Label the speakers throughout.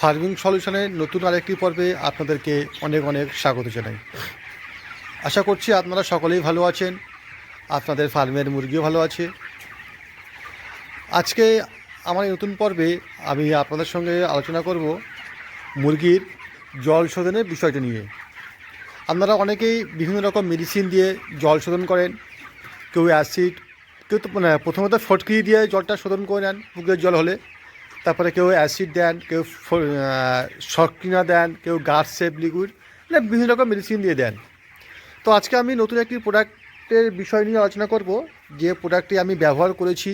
Speaker 1: Farming সলিউশনের নতুন আরেকটি পর্বে আপনাদেরকে অনেক অনেক স্বাগত জানাই। আশা করছি আপনারা সকলেই ভালো আছেন, আপনাদের ফার্মের মুরগিও ভালো আছে। আজকে আমার এই নতুন পর্বে আমি আপনাদের সঙ্গে আলোচনা করব মুরগির জল শোধনের বিষয়টা নিয়ে। আপনারা অনেকেই বিভিন্ন রকম মেডিসিন দিয়ে জল শোধন করেন, কেউ অ্যাসিড কেউ তো মানে প্রথমত ফটকি দিয়ে জলটা শোধন করে নেন, পুকুরের জল হলে। তারপরে কেউ অ্যাসিড দেন, কেউ শর্কিনা দেন, কেউ গার্ড সেপ লিকুইড মানে বিভিন্ন রকম মেডিসিন দিয়ে দেন। তো আজকে আমি নতুন একটি প্রোডাক্টের বিষয় নিয়ে আলোচনা করব, যে প্রোডাক্টটি আমি ব্যবহার করেছি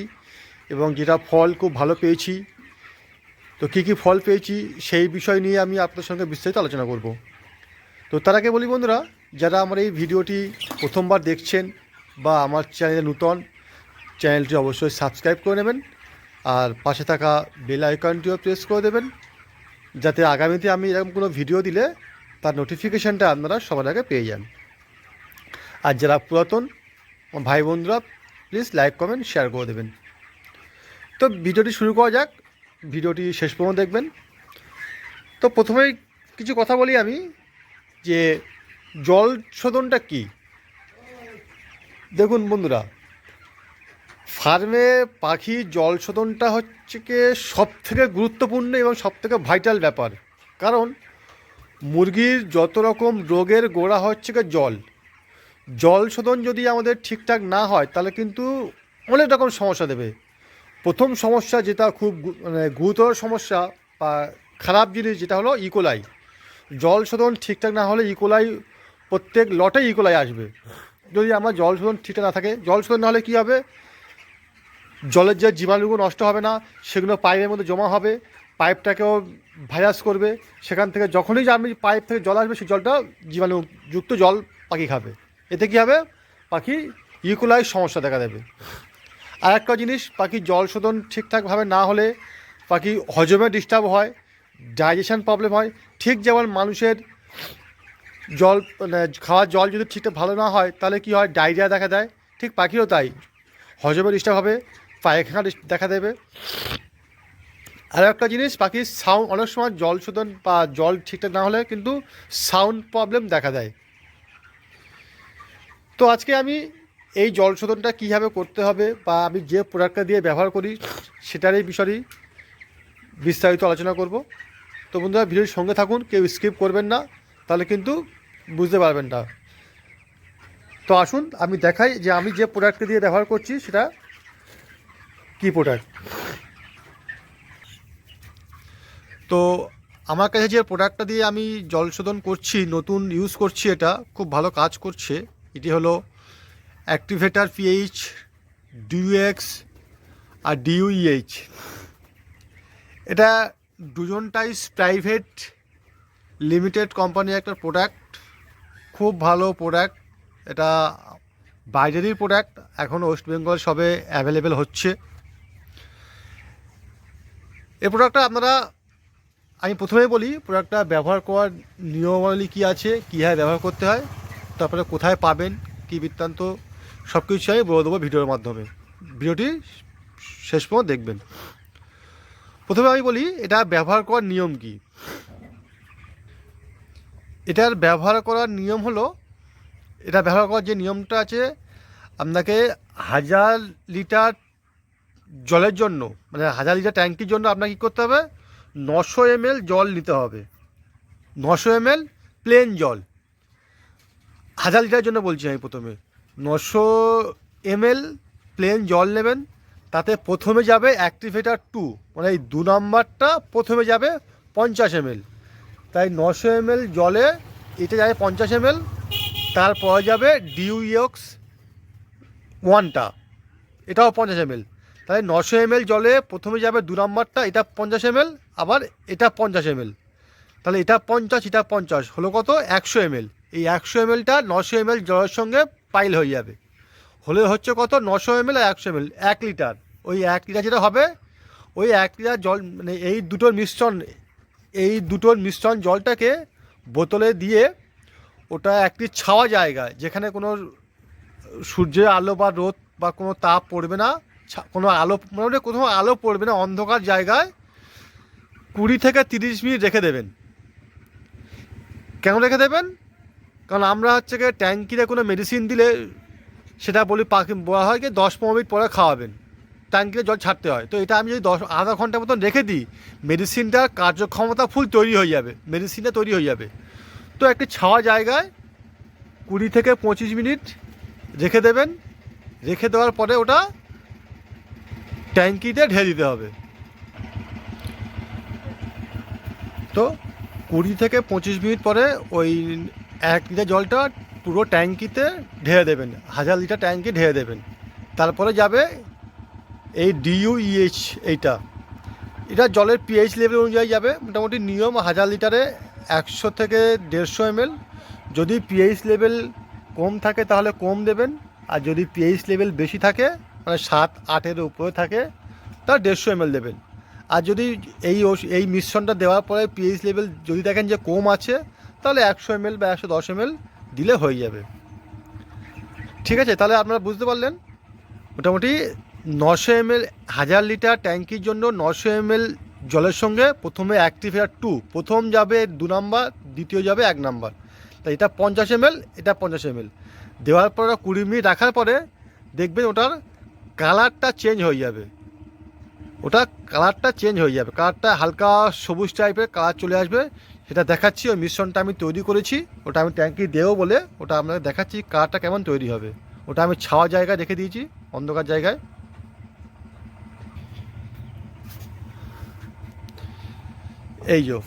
Speaker 1: এবং যেটা ফল খুব ভালো পেয়েছি। তো কী কী ফল পেয়েছি, সেই বিষয় নিয়ে আমি আপনাদের সঙ্গে বিস্তারিত আলোচনা করব। তো তার আগে বলি বন্ধুরা, যারা আমার এই ভিডিওটি প্রথমবার দেখছেন বা আমার চ্যানেলে নূতন, চ্যানেলটি অবশ্যই সাবস্ক্রাইব করে নেবেন। আর পাশে থাকা বেল আইকনটিও প্রেস করে দেবেন। যাতে আগামীতে আমি এরকম কোনো ভিডিও দিলে তার নোটিফিকেশানটা আপনারা সবার আগে পেয়ে যান। আর যারা পুরাতন ভাই বন্ধুরা প্লিজ লাইক কমেন্ট শেয়ার করে দেবেন। তো ভিডিওটি শুরু করা যাক। ভিডিওটি শেষ পর্যন্ত দেখবেন। তো প্রথমেই কিছু কথা বলি আমি, যে জল শোধনটা কী? দেখুন বন্ধুরা ফার্মে পাখি জল শোধনটা হচ্ছে কি সব থেকে গুরুত্বপূর্ণ এবং সব থেকে ভাইটাল ব্যাপার। কারণ মুরগির যত রকম রোগের গোড়া হচ্ছে কি জল। জল শোধন যদি আমাদের ঠিকঠাক না হয়, তাহলে কিন্তু অনেক রকম সমস্যা দেবে। প্রথম সমস্যা যেটা খুব মানে গুরুতর সমস্যা বা খারাপ জিনিস যেটা হলো ইকোলাই জল শোধন ঠিকঠাক না হলে ইকোলাই প্রত্যেক লটে ইকোলাই আসবে। যদি আমার জল শোধন ঠিকঠাক না থাকে জল শোধন না হলে কী হবে? জলের যে জীবাণুগুলো নষ্ট হবে না, সেগুলো পাইপের মধ্যে জমা হবে, পাইপটাকেও ভাইরাস করবে। সেখান থেকে যখনই আমি পাইপ থেকে জল আসবে, সেই জলটা জীবাণুযুক্ত জল পাখি খাবে। এতে কী হবে? পাখি ইকুলাই সমস্যা দেখা দেবে। আর একটা জিনিস, পাখি জল শোধন ঠিকঠাকভাবে না হলে পাখি হজমে ডিস্টার্ব হয় ডাইজেশন প্রবলেম হয়। ঠিক যেমন মানুষের জল মানে খাওয়ার জল যদি ঠিকঠাক ভালো না হয়, তাহলে কি হয়? ডায়রিয়া দেখা দেয়। ঠিক পাখিও তাই। হজমে ডিস্টার্ব হবে। পায়খানা দেখা দেবে। আর একটা জিনিস পাখির সাউন্ড অনেক সময় জল শোধন বা জল ঠিকঠাক না হলে কিন্তু সাউন্ড প্রবলেম দেখা দেয়। তো আজকে আমি এই জল শোধনটা কীভাবে করতে হবে বা আমি যে প্রোডাক্টটা দিয়ে ব্যবহার করি সেটার এই বিষয়ে বিস্তারিত আলোচনা করব। তো বন্ধুরা, ভিডিওর সঙ্গে থাকুন, কেউ স্কিপ করবেন না, তাহলে কিন্তু বুঝতে পারবেন না। তো আসুন, আমি দেখাই যে আমি যে প্রোডাক্টকে দিয়ে ব্যবহার করছি, সেটা কি প্রোডাক্ট তো আমার কাছে যে প্রোডাক্টটা দিয়ে আমি জল শোধন করছি, নতুন ইউজ করছি এটা, খুব ভালো কাজ করছে। এটি হলো অ্যাক্টিভেটার পিএইচ ডিউএক্স আর ডিউইএইচ এটা দুজন টাইস প্রাইভেট লিমিটেড কোম্পানির একটা প্রোডাক্ট খুব ভালো প্রোডাক্ট এটা বাইরেরই প্রোডাক্ট এখন ওয়েস্ট বেঙ্গল সবে অ্যাভেলেবেল হচ্ছে। এই প্রোডাক্টটা আপনারা, আমি প্রথমেই বলি প্রোডাক্টটা ব্যবহার করার নিয়মাবলী কী আছে, কীভাবে ব্যবহার করতে হয়, তারপরে কোথায় পাবেন, কী বৃত্তান্ত সব কিছু আমি বলে দেবো ভিডিওর মাধ্যমে। ভিডিওটি শেষ পর্যন্ত দেখবেন। প্রথমে আমি বলি, এটা ব্যবহার করার নিয়ম কী? এটার ব্যবহার করার নিয়ম হলো, এটা ব্যবহার করার যে নিয়মটা আছে, আপনাকে হাজার লিটার জলের জন্য মানে হাজার লিটার ট্যাঙ্কির জন্য আপনাকে কী করতে হবে? নশো এমএল জল নিতে হবে। নশো এমএল প্লেন জল। হাজার লিটারের জন্য বলছি আমি প্রথমে। নশো এমএল প্লেন জল নেবেন, তাতে প্রথমে যাবে অ্যাক্টিভেটার টু মানে এই দু নম্বরটা প্রথমে যাবে পঞ্চাশ এমএল। তাই নশো এমএল জলে এটা যাবে পঞ্চাশ এমএল, তারপরে যাবে ডিউইয়ক্স ওয়ানটা এটাও পঞ্চাশ এমএল। তাহলে নশো এমএল জলে প্রথমে যাবে দু নম্বরটা, এটা পঞ্চাশ এমএল, আবার এটা পঞ্চাশ এমএল। তাহলে এটা পঞ্চাশ এটা পঞ্চাশ, হলো কত? একশো এমএল। এই একশো এমএলটা নশো এমএল জলের সঙ্গে পাইল হয়ে যাবে। হলে হচ্ছে কত? নশো এমএল আর একশো এমএল, এক লিটার। ওই এক লিটার যেটা হবে, ওই এক লিটার জল মানে এই দুটোর মিশ্রণ, এই দুটোর মিশ্রণ জলটাকে বোতলে দিয়ে ওটা একটি ছাওয়া জায়গা যেখানে কোনো সূর্যের আলো বা রোদ বা কোনো তাপ পড়বে না কোনো আলো মানে কোথাও আলো পড়বে না, অন্ধকার জায়গায় কুড়ি থেকে তিরিশ মিনিট রেখে দেবেন। কেন রেখে দেবেন? কারণ আমরা হচ্ছে গিয়ে ট্যাঙ্কিতে কোনো মেডিসিন দিলে সেটা বলি পাখি, বলা হয় কি দশ পনেরো মিনিট পরে খাওয়াবেন। ট্যাঙ্কিতে জল ছাড়তে হয়। তো এটা আমি যদি দশ, আধা ঘণ্টা মতন রেখে দিই মেডিসিনটার কার্যক্ষমতা ফুল তৈরি হয়ে যাবে মেডিসিনটা তৈরি হয়ে যাবে। তো একটি ছাওয়া জায়গায় কুড়ি থেকে পঁচিশ মিনিট রেখে দেবেন। রেখে দেওয়ার পরে ওটা ট্যাঙ্কিতে ঢেলে দিতে হবে। তো কুড়ি থেকে পঁচিশ মিনিট পরে ওই এক লিটার জলটা পুরো ট্যাঙ্কিতে ঢেলে দেবেন, হাজার লিটার ট্যাঙ্কি ঢেলে দেবেন। তারপরে যাবে এই ডিইউইএইচ এইটা। এটা জলের পিএইচ লেভেল অনুযায়ী যাবে, মোটামুটি নিয়ম হাজার লিটারে একশো থেকে দেড়শো এমএল। যদি পিএইচ লেভেল কম থাকে তাহলে কম দেবেন, আর যদি পিএইচ লেভেল বেশি থাকে মানে সাত আটের উপরে থাকে তা দেড়শো এমএল দেবেন। আর যদি এই এই মিশ্রণটা দেওয়ার পরে পিএইচ লেভেল যদি দেখেন যে কম আছে, তাহলে একশো এমএল বা একশো দশ এমএল দিলে হয়ে যাবে। ঠিক আছে? তাহলে আপনারা বুঝতে পারলেন? মোটামুটি নশো এমএল হাজার লিটার ট্যাঙ্কির জন্য নশো এমএল জলের সঙ্গে প্রথমে অ্যাক্টিভেয়ার টু প্রথম যাবে দু নাম্বার, দ্বিতীয় যাবে এক নাম্বার। তাই এটা পঞ্চাশ এমএল এটা পঞ্চাশ এমএল দেওয়ার পর কুড়ি মিনিট রাখার পরে দেখবেন ওটার কালারটা চেঞ্জ হয়ে যাবে। ওটা কালারটা চেঞ্জ হয়ে যাবে। কালারটা হালকা সবুজ টাইপের কালার চলে আসবে। সেটা দেখাচ্ছি, ওই মিশ্রণটা আমি তৈরি করেছি। ওটা আমি ট্যাঙ্কি দেবো বলে ওটা আপনাকে দেখাচ্ছি কালারটা কেমন তৈরি হবে। ওটা আমি ছাওয়া জায়গায় রেখে দিয়েছি, অন্ধকার জায়গায়। এই যো।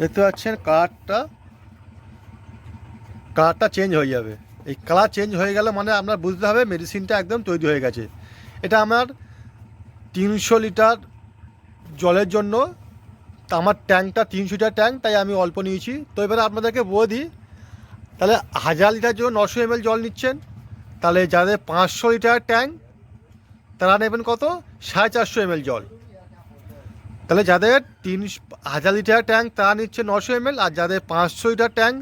Speaker 1: দেখতে পাচ্ছেন কালারটা? কালারটা চেঞ্জ হয়ে যাবে। এই কালার চেঞ্জ হয়ে গেলে মানে আপনার বুঝতে হবে মেডিসিনটা একদম তৈরি হয়ে গেছে। এটা আমার তিনশো লিটার জলের জন্য আমার ট্যাঙ্কটা তিনশো লিটার ট্যাঙ্ক, তাই আমি অল্প নিয়েছি। তো এবারে আপনাদেরকে বলে দিই, তাহলে হাজার লিটার জন্য নশো এমএল জল নিচ্ছেন, তাহলে যাদের পাঁচশো লিটার ট্যাঙ্ক, তারা নেবেন কত? সাড়ে চারশো এমএল জল। তাহলে যাদের তিন, হাজার লিটার ট্যাঙ্ক, তারা নিচ্ছে নশো এমএল আর যাদের পাঁচশো লিটার ট্যাঙ্ক,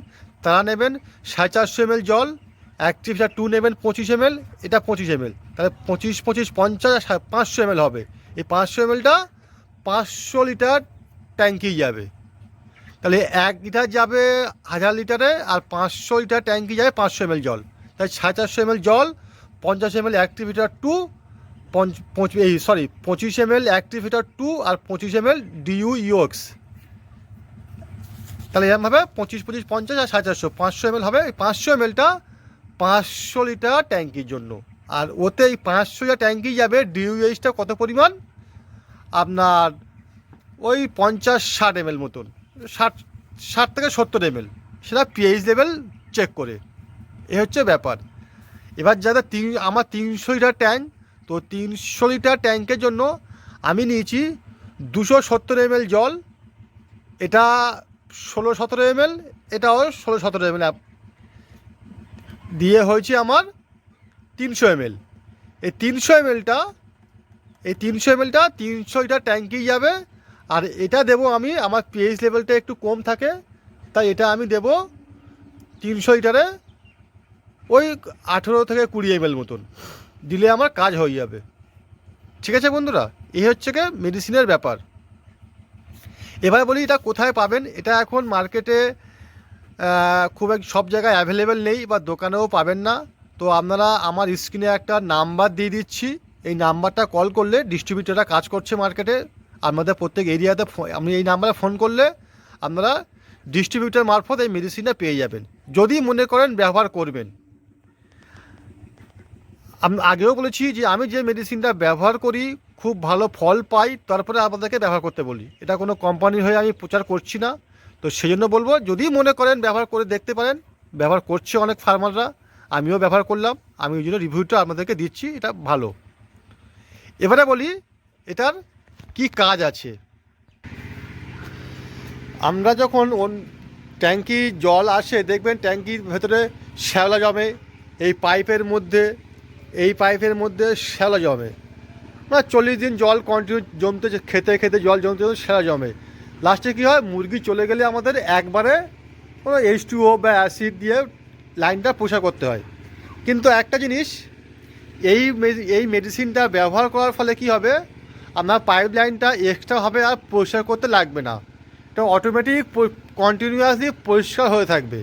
Speaker 1: তারা নেবেন সাড়ে চারশো এমএল জল। অ্যাক্টিভ টু নেবেন, পঁচিশ এমএল এটা পঁচিশ এমএল তাহলে পঁচিশ পঁচিশ, পঞ্চাশ পাঁচশো এমএল হবে। এই পাঁচশো এমএলটা পাঁচশো লিটার ট্যাঙ্কি যাবে। তাহলে এক লিটার যাবে হাজার লিটারে আর পাঁচশো লিটার ট্যাঙ্কি যাবে পাঁচশো এমএল জল। তাই সাড়ে চারশো এমএল জল, পঞ্চাশ এম এমএল অ্যাক্টিভিটার টু পঞ্চ এই সরি পঁচিশ এম এমএল অ্যাক্টিভিটার টু আর পঁচিশ এমএল ডিউ ইউএক্স তাহলে এরকমভাবে পঁচিশ পঁচিশ, পঞ্চাশ আর সাড়ে চারশো। পাঁচশো এমএল হবে, এই পাঁচশো এমএলটা পাঁচশো লিটার ট্যাঙ্কির জন্য। আর ওতে এই পাঁচশো লিটার ট্যাঙ্কি যাবে, ডিইউএইচটা কত পরিমাণ? আপনার ওই পঞ্চাশ ষাট এমএল মতন। ষাট ষাট থেকে সত্তর এমএল। সেটা পিএইচ লেভেল চেক করে। এ হচ্ছে ব্যাপার। এবার যাদের তিন, আমার তিনশো লিটার ট্যাঙ্ক, তো তিনশো লিটার ট্যাঙ্কের জন্য আমি নিয়েছি দুশো সত্তর এমএল জল। এটা ষোলো সতেরো এমএল, এটাও ষোলো সতেরো এমএল। দিয়ে হয়েছে আমার তিনশো এমএল। এই তিনশো এমএলটা, এই তিনশো এমএলটা তিনশো লিটার ট্যাঙ্কেই যাবে। আর এটা দেবো আমি, আমার পিএইচ লেভেলটা একটু কম থাকে, তাই এটা আমি দেব তিনশো লিটারে ওই আঠেরো থেকে কুড়ি এমএল মতন। দিলে আমার কাজ হয়ে যাবে। ঠিক আছে বন্ধুরা? এই হচ্ছে গিয়ে মেডিসিনের ব্যাপার। এবার বলি এটা কোথায় পাবেন? এটা এখন মার্কেটে খুব এক সব জায়গায় অ্যাভেলেবেল নেই বা দোকানেও পাবেন না। তো আপনারা আমার স্ক্রিনে একটা নাম্বার দিয়ে দিচ্ছি। এই নাম্বারটা কল করলে ডিস্ট্রিবিউটাররা কাজ করছে মার্কেটে আপনাদের প্রত্যেক এরিয়াতে আপনি এই নাম্বারে ফোন করলে আপনারা ডিস্ট্রিবিউটার মারফত এই মেডিসিনটা পেয়ে যাবেন। যদি মনে করেন ব্যবহার করবেন। আমি আগেও বলেছি যে আমি যে মেডিসিনটা ব্যবহার করি, খুব ভালো ফল পাই, তারপরে আপনাদেরকে ব্যবহার করতে বলি। এটা কোনো কোম্পানির হয়ে আমি প্রচার করছি না। তো সেই জন্য বলব, যদি মনে করেন ব্যবহার করে দেখতে পারেন, ব্যবহার করছে অনেক ফার্মাররা আমিও ব্যবহার করলাম, আমি ওই জন্য রিভিউটা আপনাদেরকে দিচ্ছি, এটা ভালো। এবারে বলি, এটার কি কাজ আছে? আমরা যখন ট্যাঙ্কি জল আসে, দেখবেন ট্যাঙ্কির ভেতরে শ্যাওলা জমে, এই পাইপের মধ্যে, এই পাইপের মধ্যে শ্যাওলা জমে। না চল্লিশ দিন জল কন্টিনিউ জমতে খেতে খেতে জল জমতে শ্যাওলা জমে। লাস্টে কী হয়? মুরগি চলে গেলে আমাদের একবারে কোনো এইচ টু ও বা অ্যাসিড দিয়ে লাইনটা পোষা করতে হয়। কিন্তু একটা জিনিস, এই এই মেডিসিনটা ব্যবহার করার ফলে কি হবে? আপনার পাইপ লাইনটা এক্সট্রা হবে আর পরিষ্কার করতে লাগবে না। এটা অটোমেটিক কন্টিনিউয়াসলি পরিষ্কার হয়ে থাকবে।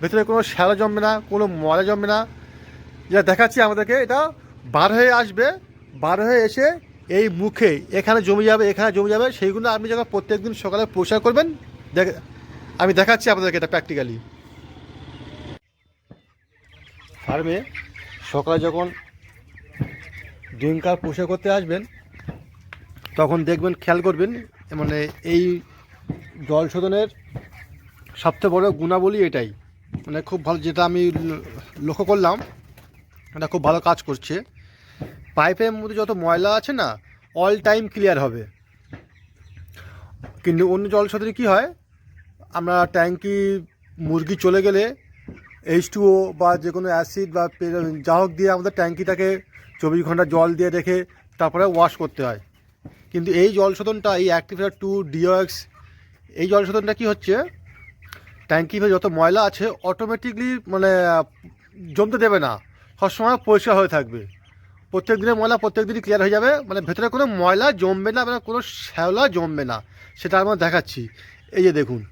Speaker 1: ভেতরে কোনো শ্যালো জমবে না, কোনো ময়লা জমবে না। যেটা দেখাচ্ছি আমাদেরকে, এটা বার হয়ে আসবে। বার হয়ে এসে এই মুখে এখানে জমে যাবে, এখানে জমে যাবে, সেইগুলো আপনি যখন প্রত্যেক দিন সকালে পরিষ্কার করবেন, দেখ, আমি দেখাচ্ছি আপনাদেরকে এটা প্র্যাকটিক্যালি ফার্মে সকালে যখন ড্রিঙ্কার পরিষ্কার করতে আসবেন, তখন দেখবেন, খেয়াল করবেন মানে এই জল শোধনের সবচেয়ে বড় গুণাবলী এটাই। মানে খুব ভালো, যেটা আমি লক্ষ্য করলাম, এটা খুব ভালো কাজ করছে। পাইপের মধ্যে যত ময়লা আছে না অল টাইম ক্লিয়ার হবে। কিন্তু অন্য জল শোধনে কী হয়? আমরা ট্যাঙ্কি, মুরগি চলে গেলে এইচ টুও বা যে কোনো অ্যাসিড বা যা হোক দিয়ে আমাদের ট্যাঙ্কিটাকে চব্বিশ ঘণ্টা জল দিয়ে রেখে তারপরে ওয়াশ করতে হয়। কিন্তু এই জল শোধনটা এই অ্যাক্টিভেটার টু ডিওএক্স এই জল শোধনটা কী হচ্ছে? ট্যাঙ্কি যত ময়লা আছে অটোমেটিকলি মানে জমতে দেবে না। সবসময় পরিষ্কার হয়ে থাকবে। প্রত্যেক দিনের ময়লা প্রত্যেক দিনই ক্লিয়ার হয়ে যাবে। মানে ভেতরে কোনো ময়লা জমবে না মানে কোনো শ্যাওলা জমবে না। সেটা আমরা দেখাচ্ছি। এই যে দেখুন।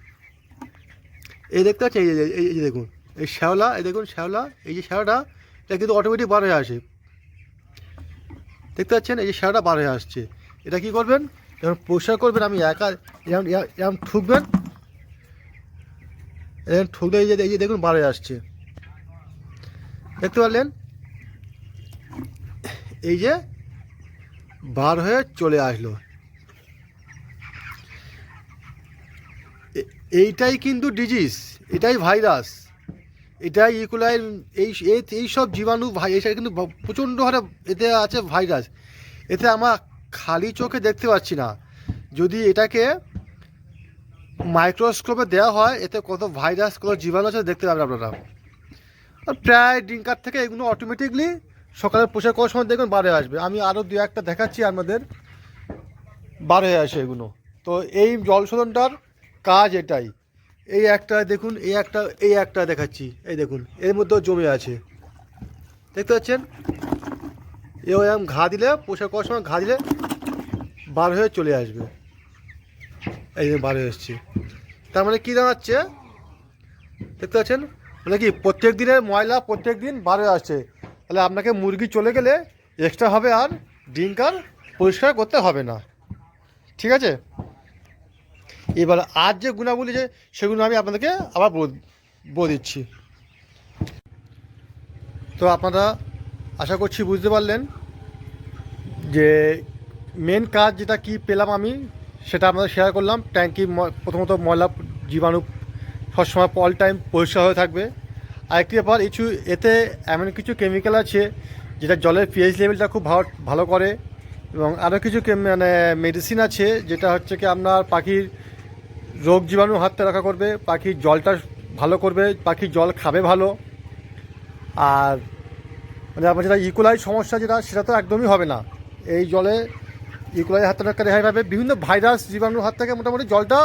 Speaker 1: এই দেখতে পাচ্ছি এই যে এই যে দেখুন। এই শ্যাওলা, এই দেখুন শ্যাওলা, এই যে শ্যাওলাটা, এটা কিন্তু অটোমেটিক বার হয়ে আসে। দেখতে পাচ্ছেন, এই যে শ্যাওলাটা বার হয়ে আসছে। এটা কি করবেন? যখন পরিষ্কার করবেন, আমি একা, এরম- এরম ঠুকবেন। এরকম ঠুকলে এই যে দেখুন, বার হয়ে আসছে। দেখতে পারলেন? এই যে বার হয়ে চলে আসলো। এইটাই কিন্তু ডিজিজ এটাই ভাইরাস এটাই ইকুলাই এই, এই- এই সব জীবাণু ভাই এটা কিন্তু প্রচণ্ড হারে এতে আছে ভাইরাস এতে আমরা খালি চোখে দেখতে পাচ্ছি না। যদি এটাকে মাইক্রোস্কোপে দেওয়া হয়, এতে কত ভাইরাস কত জীবাণু আছে দেখতে পাবেন আপনারা। আর প্রায় ড্রিঙ্কার থেকে এগুলো অটোমেটিকলি সকালে পোশাক করার সময় দেখবেন বারে আসবে। আমি আরও দু একটা দেখাচ্ছি আমাদের। বার আসে এগুলো। তো এই জল শোধনটার কাজ এটাই। এই একটা দেখুন, এই একটা এই একটা দেখাচ্ছি। এই দেখুন, এর মধ্যেও জমে আছে। দেখতে পাচ্ছেন? এরকম ঘা দিলে, পোশাক করার সময় ঘা দিলে বার হয়ে চলে আসবে। এই যে বার হয়ে এসছি। তার মানে কী দাঁড়াচ্ছে দেখতে পাচ্ছেন? মানে কি প্রত্যেক দিনের ময়লা প্রত্যেক দিন বার হয়ে আসছে। তাহলে আপনাকে মুরগি চলে গেলে এক্সট্রা হবে আর ড্রিঙ্কার পরিষ্কার করতে হবে না। ঠিক আছে? এবার আর যে গুণাবলী যে, সেগুলো আমি আপনাদেরকে আবার বল- দিচ্ছি। তো আপনারা আশা করছি বুঝতে পারলেন যে মেন কাজ যেটা কি পেলাম আমি, সেটা আপনাদের শেয়ার করলাম। ট্যাঙ্কি প্রথমত ময়লা জীবাণু সবসময় অল টাইম পরিষ্কার হয়ে থাকবে। আরেকটি ব্যাপার কিছু এতে এমন কিছু কেমিক্যাল আছে যেটা জলের পিএইচ লেভেলটা খুব ভালো ভালো করে এবং আরও কিছু মানে মেডিসিন আছে যেটা হচ্ছে কি আপনার পাখির রোগ জীবাণু হাত থেকে রক্ষা করবে, পাখির জলটা ভালো করবে, পাখির জল খাবে ভালো। আর মানে আপনার যেটা ইকোলাই সমস্যা যেটা, সেটা তো একদমই হবে না। এই জলে ইকোলাই হাত থেকে রেহাই পাবে বিভিন্ন ভাইরাস জীবাণুর হাত থেকে মোটামুটি জলটা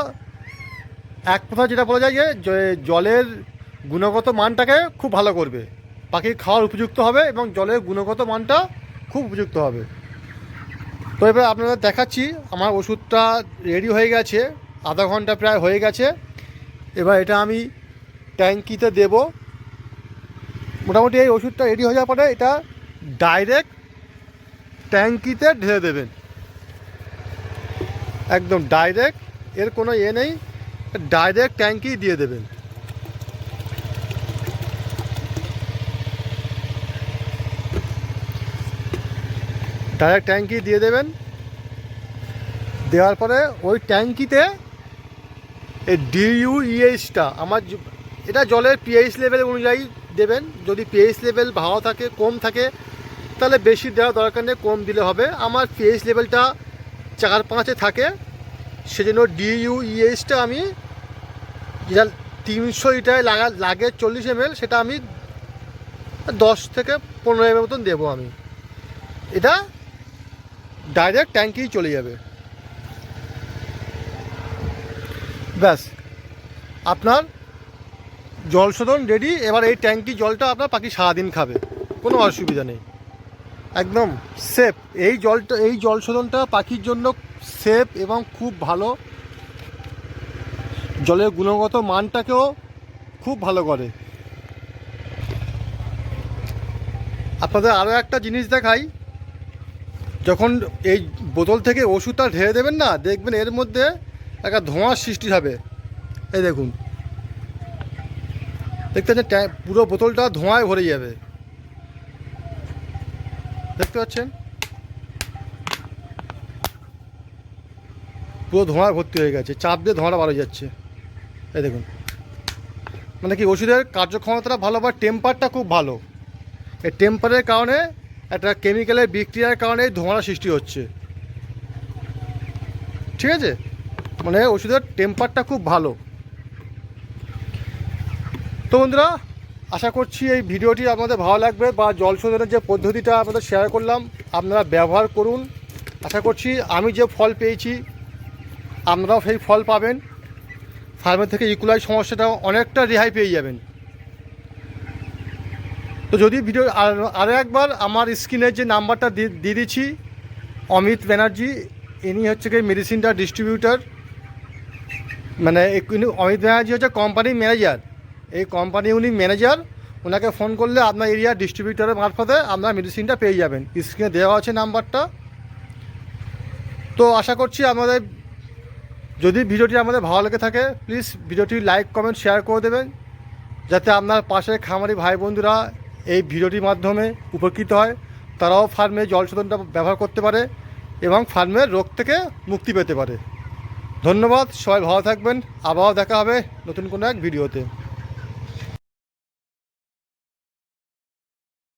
Speaker 1: এক কথা যেটা বলা যায় যে জলের গুণগত মানটাকে খুব ভালো করবে। পাখির খাওয়ার উপযুক্ত হবে এবং জলের গুণগত মানটা খুব উপযুক্ত হবে। তো এবার আপনাদের দেখাচ্ছি, আমার ওষুধটা রেডি হয়ে গেছে, আধা ঘণ্টা প্রায় হয়ে গেছে। এবার এটা আমি ট্যাঙ্কিতে দেব। মোটামুটি এই ওষুধটা রেডি হয়ে যাওয়ার পরে এটা ডাইরেক্ট ট্যাঙ্কিতে ঢেলে দেবেন। একদম ডাইরেক্ট এর কোনো ইয়ে নেই। ডাইরেক্ট ট্যাঙ্কি দিয়ে দেবেন। ডাইরেক্ট ট্যাঙ্কি দিয়ে দেবেন। দেওয়ার পরে ওই ট্যাঙ্কিতে এই ডিইউইএইচটা আমার এটা জলের পিএইচ লেভেল অনুযায়ী দেবেন। যদি পিএইচ লেভেল ভালো থাকে, কম থাকে, তাহলে বেশি দেওয়ার দরকার নেই, কম দিলে হবে। আমার পিএইচ লেভেলটা চার পাঁচে থাকে, সেজন্য ডিইউইএইচটা আমি যেটা তিনশো লিটারে লাগা, লাগে চল্লিশ এমএল সেটা আমি দশ থেকে পনেরো এমএল মতন দেবো আমি। এটা ডাইরেক্ট ট্যাঙ্কেই চলে যাবে। ব্যাস। আপনার জল শোধন রেডি এবার এই ট্যাঙ্কি জলটা আপনার পাখি সারাদিন খাবে। কোনো অসুবিধা নেই। একদম সেফ এই জলটা, এই জল শোধনটা পাখির জন্য সেফ এবং খুব ভালো। জলের গুণগত মানটাকেও খুব ভালো করে। আপনাদের আরও একটা জিনিস দেখাই। যখন এই বোতল থেকে ওষুধটা ঢেলে দেবেন না, দেখবেন এর মধ্যে একটা ধোঁয়ার সৃষ্টি হবে। এই দেখুন। দেখতে পাচ্ছেন পুরো বোতলটা ধোঁয়ায় ভরে যাবে। দেখতে পাচ্ছেন? পুরো ধোঁয়ায় ভর্তি হয়ে গেছে, চাপ দিয়ে ধোঁয়াটা হয়ে যাচ্ছে। এই দেখুন। মানে কি ওষুধের কার্যক্ষমতাটা ভালো বা টেম্পারটা খুব ভালো। এই টেম্পারের কারণে একটা কেমিক্যালের বিক্রিয়ার কারণে ধোঁয়াটা সৃষ্টি হচ্ছে। ঠিক আছে? মানে ওষুধের টেম্পারটা খুব ভালো। তো বন্ধুরা, আশা করছি এই ভিডিওটি আপনাদের ভালো লাগবে বা জল শোধনের যে পদ্ধতিটা আপনাদের শেয়ার করলাম, আপনারা ব্যবহার করুন। আশা করছি আমি যে ফল পেয়েছি, আপনারাও সেই ফল পাবেন। ফার্মের থেকে ইকুলাই সমস্যাটা অনেকটা রেহাই পেয়ে যাবেন। তো যদি ভিডিও আর- আরও একবার আমার স্ক্রিনের যে নাম্বারটা দিয়ে দিচ্ছি, অমিত ব্যানার্জি, ইনি হচ্ছে কি মেডিসিনটা ডিস্ট্রিবিউটার মানে অমিত ব্যানার্জি হচ্ছে কোম্পানির ম্যানেজার এই কোম্পানি উনি ম্যানেজার ওনাকে ফোন করলে আপনার এরিয়া ডিস্ট্রিবিউটারের মারফতে আপনার মেডিসিনটা পেয়ে যাবেন। স্ক্রিনে দেওয়া আছে নাম্বারটা। তো আশা করছি আমাদের যদি ভিডিওটি আমাদের ভালো লেগে থাকে প্লিজ ভিডিওটি লাইক কমেন্ট শেয়ার করে দেবেন। যাতে আপনার পাশে খামারি ভাই বন্ধুরা এই ভিডিওটির মাধ্যমে উপকৃত হয়। তারাও ফার্মে জল শোধনটা ব্যবহার করতে পারে এবং ফার্মের রোগ থেকে মুক্তি পেতে পারে। ধন্যবাদ, সবাই ভালো থাকবেন। আবারও দেখা হবে নতুন কোনো এক ভিডিওতে।